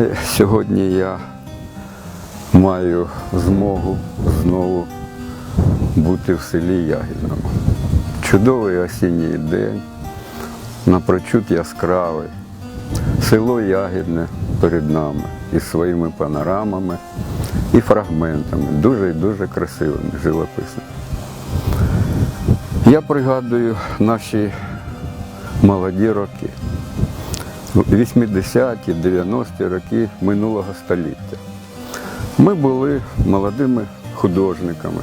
Сьогодні я маю змогу знову бути в селі Ягідному. Чудовий осінній день, напрочуд яскравий. Село Ягідне перед нами із своїми панорамами і фрагментами, дуже і дуже красивими, живописними. Я пригадую наші молоді роки. 80-ті, 90-ті роки минулого століття. Ми були молодими художниками,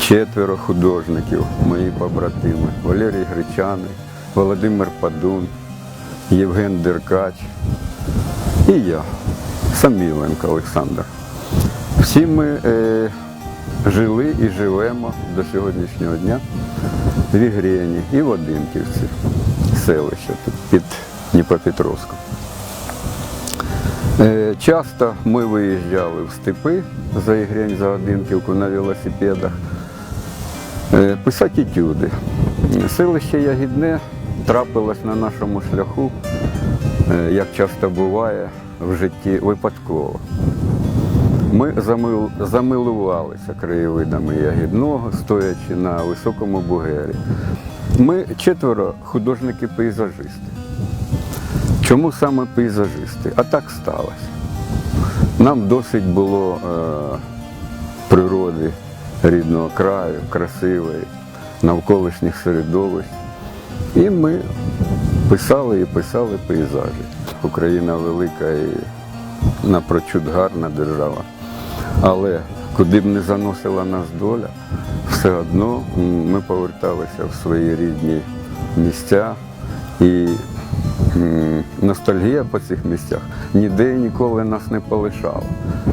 четверо художників, мої побратими, Валерій Гречаний, Володимир Падун, Євген Деркач і я, Саміленко Олександр. Всі ми е, жили і живемо до сьогоднішнього дня в Ігрені і в Одинківці, селище під Дніпропетровськом. Е, Часто ми виїжджали в степи за Ігрень, за Одинківку на велосипедах, е, писати етюди. Селище Ягідне трапилось на нашому шляху, е, як часто буває в житті, випадково. Ми замилувалися краєвидами Ягідного, стоячи на високому бугері. Ми четверо художники-пейзажисти. Чому саме пейзажисти? А так сталося. Нам досить було е, природи рідного краю, красивої, навколишніх середовищ. І ми писали і писали пейзажі. Україна велика і напрочуд гарна держава. Але куди б не заносила нас доля, все одно ми поверталися в свої рідні місця. І ностальгія по цих місцях ніде і ніколи нас не полишала.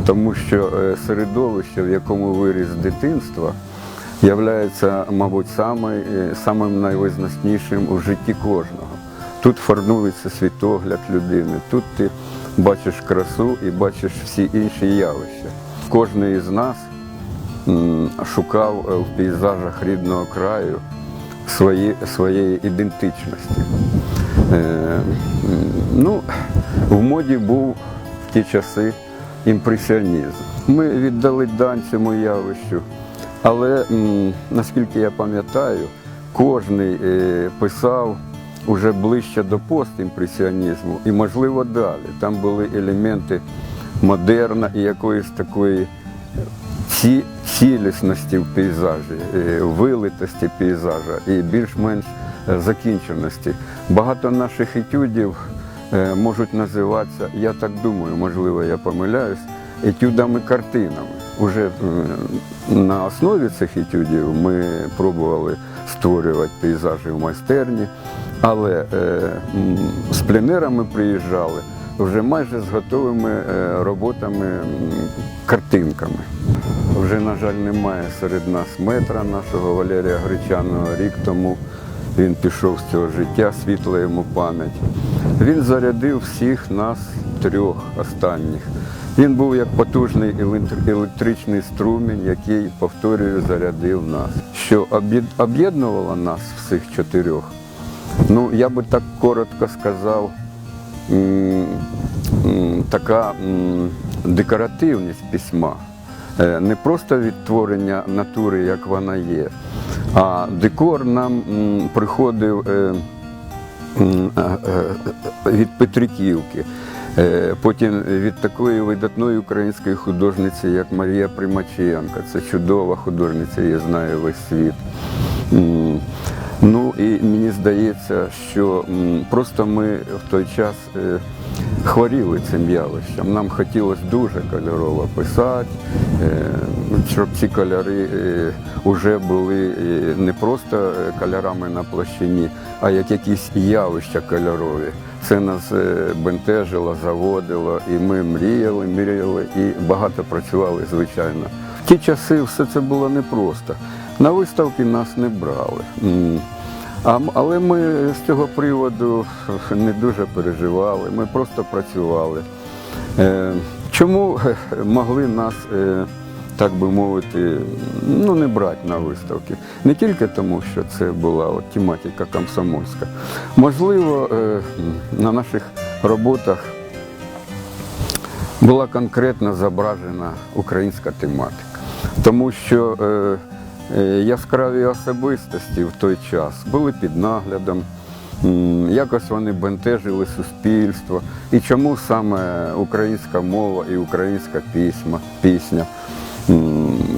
Тому що е, середовище, в якому виріс дитинства, являється, мабуть, самий, е, самим найвизначнішим у житті кожного. Тут формується світогляд людини, тут ти бачиш красу і бачиш всі інші явища. Кожен із нас шукав е, в пейзажах рідного краю своєї ідентичності. Е, ну, в моді був в ті часи імпресіонізм. Ми віддали дань цьому явищу, але наскільки я пам'ятаю, кожен писав уже ближче до постімпресіонізму і, можливо, далі. Там були елементи модерна і якоїсь такої цілісності в пейзажі, е, вилитості пейзажа і більш-менш е, закінченості. Багато наших етюдів е, можуть називатися, я так думаю, можливо, я помиляюсь, етюдами-картинами. Уже е, на основі цих етюдів ми пробували створювати пейзажі в майстерні, але е, з пленерами приїжджали вже майже з готовими е, роботами, картинками. Вже, на жаль, немає серед нас метра нашого Валерія Гречаного рік тому. Він пішов з цього життя, світла йому пам'ять. Він зарядив всіх нас трьох останніх. Він був як потужний електричний струмінь, який, повторюю, зарядив нас. Що об'єднувало нас всіх чотирьох? Ну, я би так коротко сказав, така декоративність письма. Е, Не просто відтворення натури, як вона є, а декор нам приходив е, е, е, від Петриківки. Потім від такої видатної української художниці, як Марія Примаченко. Це чудова художниця, я знаю весь світ. Ну і мені здається, що просто ми в той час хворіли цим явищем. Нам хотілося дуже кольорово писати, е, щоб ці кольори вже були е, не просто е, кольорами на площині, а як якісь явища кольорові. Це нас е, бентежило, заводило, і ми мріяли, мріяли і багато працювали, звичайно. В ті часи все це було непросто. На виставки нас не брали. А, але ми з цього приводу не дуже переживали, ми просто працювали. Е, чому могли нас, е, так би мовити, ну не брати на виставки? Не тільки тому, що це була от, тематика комсомольська. Можливо, е, на наших роботах була конкретно зображена українська тематика. Тому що е, яскраві особистості в той час. Були під наглядом, якось вони бентежили суспільство. І чому саме українська мова і українська пісня?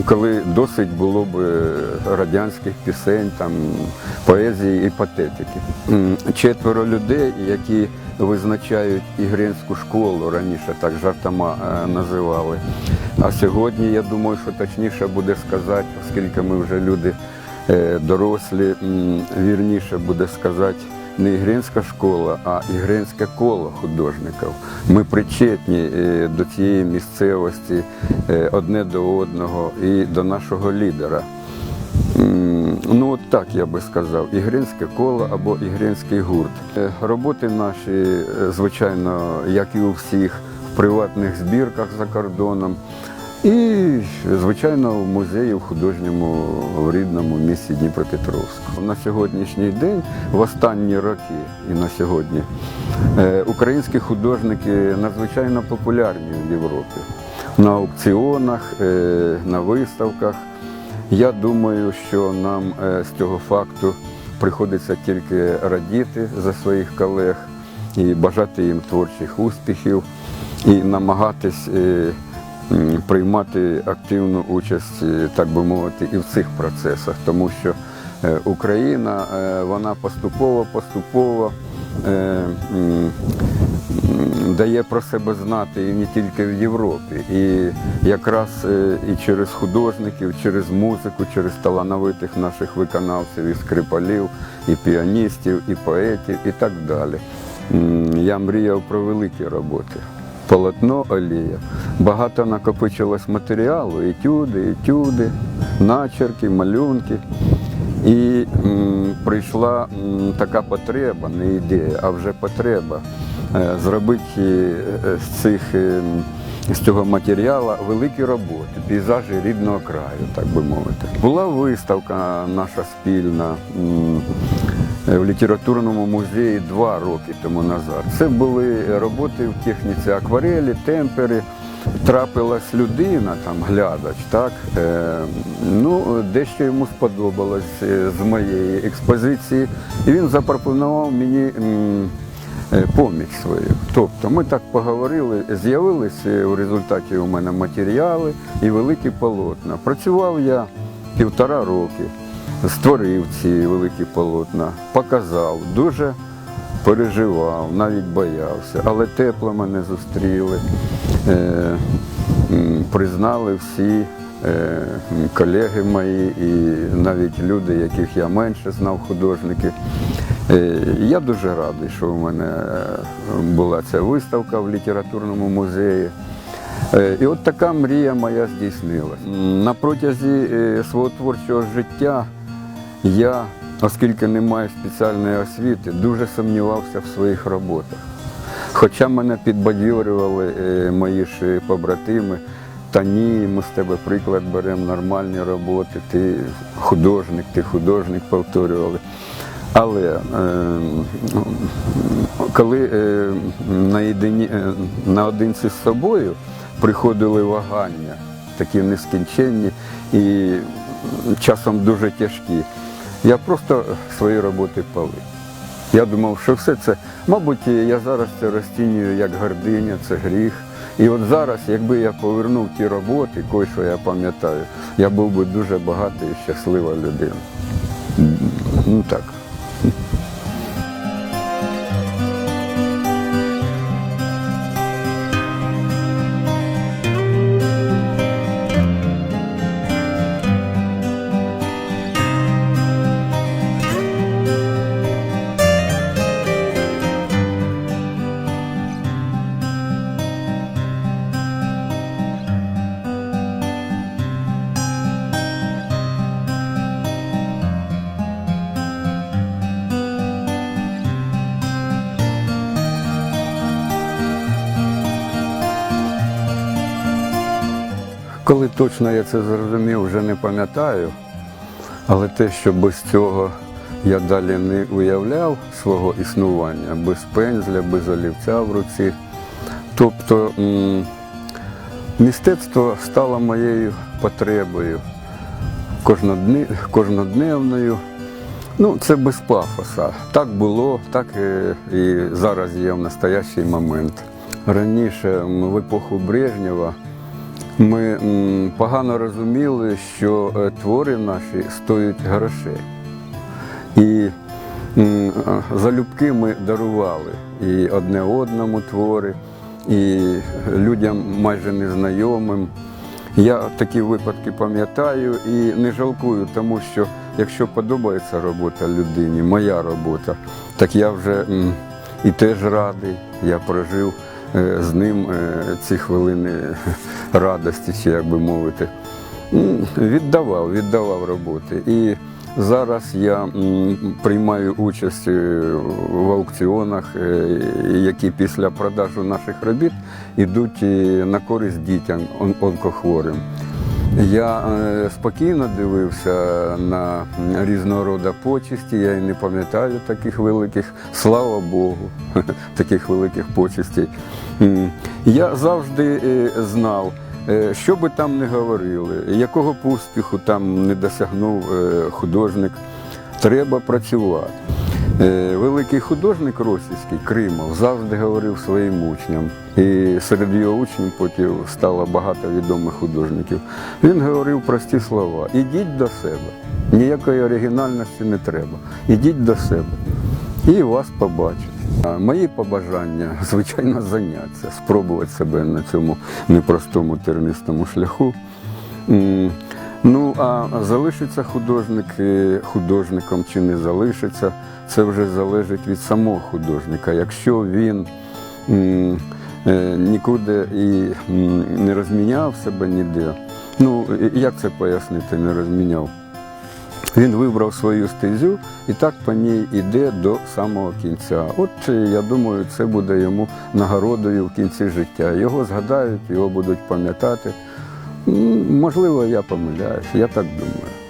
Коли досить було б е, радянських пісень, там, поезії і патетики. Четверо людей, які визначають ігринську школу, раніше так жартома е, називали. А сьогодні, я думаю, що точніше буде сказати, оскільки ми вже люди е, дорослі, вірніше буде сказати не ігринська школа, а ігринське коло художників. Ми причетні е, до цієї місцевості е, одне до одного і до нашого лідера. Ну, от так я би сказав, ігринське коло або ігринський гурт. Е, Роботи наші, звичайно, як і у всіх, в приватних збірках за кордоном. І, звичайно, в музеї в художньому в рідному місті Дніпропетровську. На сьогоднішній день, в останні роки і на сьогодні, е, українські художники надзвичайно популярні в Європі. На аукціонах, е, на виставках. Я думаю, що нам е, з цього факту приходиться тільки радіти за своїх колег і бажати їм творчих успіхів і намагатись приймати активну участь, е, так би мовити, і в цих процесах, тому що е, Україна е, вона поступово, поступово м, м, дає про себе знати і не тільки в Європі. І якраз і через художників, через музику, через талановитих наших виконавців, і скрипалів, і піаністів, і поетів, і так далі. Я мріяв про великі роботи. Полотно олія. Багато накопичилось матеріалу, етюди, етюди, начерки, малюнки. І м, прийшла м, така потреба, не ідея, а вже потреба е, зробити е, з цих е, з цього матеріалу великі роботи, пейзажі рідного краю, так би мовити. Була виставка наша спільна м, е, в літературному музеї два роки тому назад. Це були роботи в техніці акварелі, темпери. Трапилась людина, там глядач, так е, ну дещо йому сподобалось е, з моєї експозиції, і він запропонував мені е, поміч свою. Тобто ми так поговорили, з'явилися в результаті у мене матеріали і великі полотна. Працював я півтора роки, створив ці великі полотна, показав, дуже переживав, навіть боявся, але тепло мене зустріли, е, признали всі. е, Колеги мої і навіть люди, яких я менше знав, художники. Е, Я дуже радий, що в мене була ця виставка в літературному музеї. І от така мрія моя здійснилась. На протязі свого творчого життя я, оскільки не маю спеціальної освіти, дуже сумнівався в своїх роботах. Хоча мене підбадьорювали е, мої ж побратими, та ні, ми з тебе приклад беремо нормальні роботи, ти художник, ти художник повторювали. Але е, коли е, наєдині, е, наодинці з собою приходили вагання, такі нескінченні і часом дуже тяжкі, я просто свої роботи палив. Я думав, що все це, мабуть, я зараз це розцінюю як гординя, це гріх. І от зараз, якби я повернув ті роботи, кої що я пам'ятаю, я був би дуже багатий і щаслива людина. Ну так. Коли точно я це зрозумів, вже не пам'ятаю. Але те, що без цього я далі не уявляв свого існування, без пензля, без олівця в руці. Тобто Мистецтво стало моєю потребою кожнодневною. Ну, це без пафоса. Так було, так і, і зараз є в настоящий момент. Раніше, в епоху Брежнєва, ми погано розуміли, що е, твори наші стоять грошей. І залюбки ми дарували і одне одному твори, і людям майже незнайомим. Я такі випадки пам'ятаю і не жалкую, тому що якщо подобається робота людині, моя робота, так я вже і теж радий. Я прожив е, з ним е, ці хвилини радості, чи як би мовити. Віддавав, віддавав роботи. І зараз я приймаю участь е, в аукціонах, е, які після продажу наших робіт йдуть е, на користь дітям он- онкохворим. Я е, спокійно дивився на різного роду почесті, я і не пам'ятаю таких великих, слава Богу, таких великих почестей. Я завжди е, знав, е, що би там не говорили, якого б успіху там не досягнув художник, треба працювати. Е, Великий художник російський Кримов завжди говорив своїм учням, і серед його учнів потім стало багато відомих художників. Він говорив прості слова: ідіть до себе, ніякої оригінальності не треба. Ідіть до себе і вас побачать. Мої побажання, звичайно, заняття, спробувати себе на цьому непростому тернистому шляху. Ну, а залишиться художник е, художником чи не залишиться, це вже залежить від самого художника. Якщо він е, нікуди і не розміняв себе ніде, ну як це пояснити, не розміняв? Він вибрав свою стезю і так по ній іде до самого кінця. От е, я думаю, це буде йому нагородою в кінці життя. Його згадають, його будуть пам'ятати. Можливо, я помиляюсь, я так думаю.